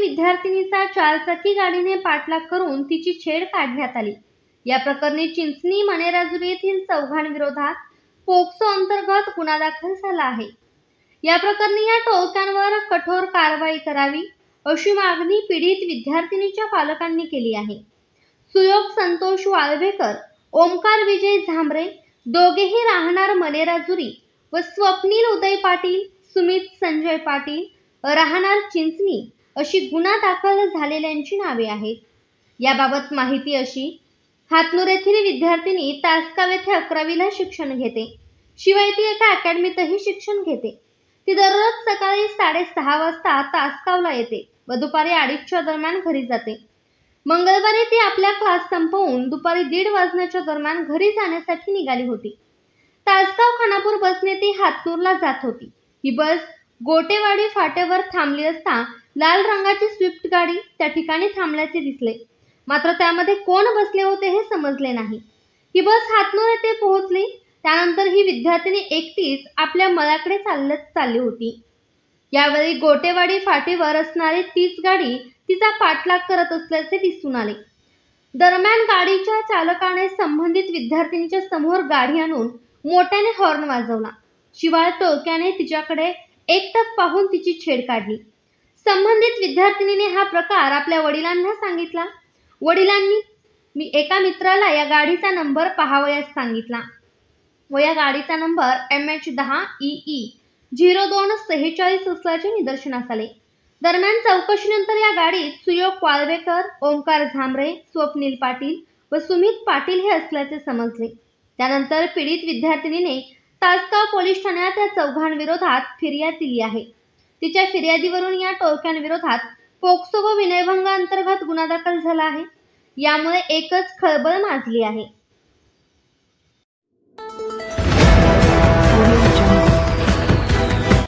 विद्यार्थिनीचा चारचाकी गाडीने पाठलाग करून तिची छेड काढण्यात आली. या प्रकरणी चिंचणी मनेराजुरी येथील चौघांविरोधात पोक्सो अंतर्गत गुन्हा दाखल झाला आहे. या प्रकरणी या टोळक्यांवर कठोर कारवाई करावी अशी मागणी पीडित विद्यार्थिनीच्या पालकांनी केली आहे. सुयोग संतोष वाळवेकर ओमकार विजय झांबरे दोघेही राहणार मनेराजुरी व स्वप्नील उदय पाटील सुमित संजय पाटील राहणार चिंचणी अशी गुन्हा दाखल झालेल्यांची नावे आहेत. याबाबत माहिती अशी हातनूर येथील विद्यार्थिनी तासगाव येथे अकरावीला शिक्षण घेते. शिवाय ती एका अकॅडमीतही शिक्षण घेते. ती दररोज सकाळी साडेसहा वाजता तासगावला येते व दुपारी अडीचच्या दरम्यान घरी जाते. मंगळवारी ती आपला क्लास संपवून दुपारी दीड वाजण्याच्या दरम्यान घरी जाण्यासाठी निघाली होती. तासगाव खानापूर बसने ती हातनूरला जात होती. ही बस गोटेवाडी फाट्यावर थांबली असता लाल रंगाची स्विफ्ट गाडी त्या ठिकाणी थांबल्याचे दिसले. मात्र त्यामध्ये कोण बसले होते हे समजले नाही. ही बस हातनूर येथे पोहोचली त्यानंतर ही विद्यार्थिनी एकटीच आपल्या मळाकडे चालत चालली होती. यावेळी गोटेवाडी फाटीवर असणारी तीच गाडी तिचा पाठलाग करत असल्याचे दिसून आले. दरम्यान गाडीच्या चालकाने संबंधित विद्यार्थिनीच्या समोर गाडी आणून मोठ्याने हॉर्न वाजवला. शिवाय टोक्याने तिच्याकडे एकटक पाहून तिची छेड काढली. संबंधित विद्यार्थिनीने हा प्रकार आपल्या वडिलांना सांगितला. वडिलांनी मी एका मित्राला या गाडीचा नंबर पाहावयास सांगितला. व या गाडीचा नंबर एम एच दहा ई ई झिरो दोन सेहेचाळीस असल्याचे निदर्शनास आले. दरम्यान चौकशीनंतर या गाडीत सुयोग क्वालवेकर ओंकार झांबरे स्वप्नील पाटील व सुमित पाटील हे असल्याचे समजले. त्यानंतर पीडित विद्यार्थिनीने तासगाव पोलीस ठाण्यात या चौघांविरोधात फिर्याद दिली आहे. तिच्या फिर्यादीवरून या टोळक्यांविरोधात पोक्सो व विनयभंग अंतर्गत गुन्हा दाखल झाला आहे. यामुळे एकच खळबळ माजली आहे.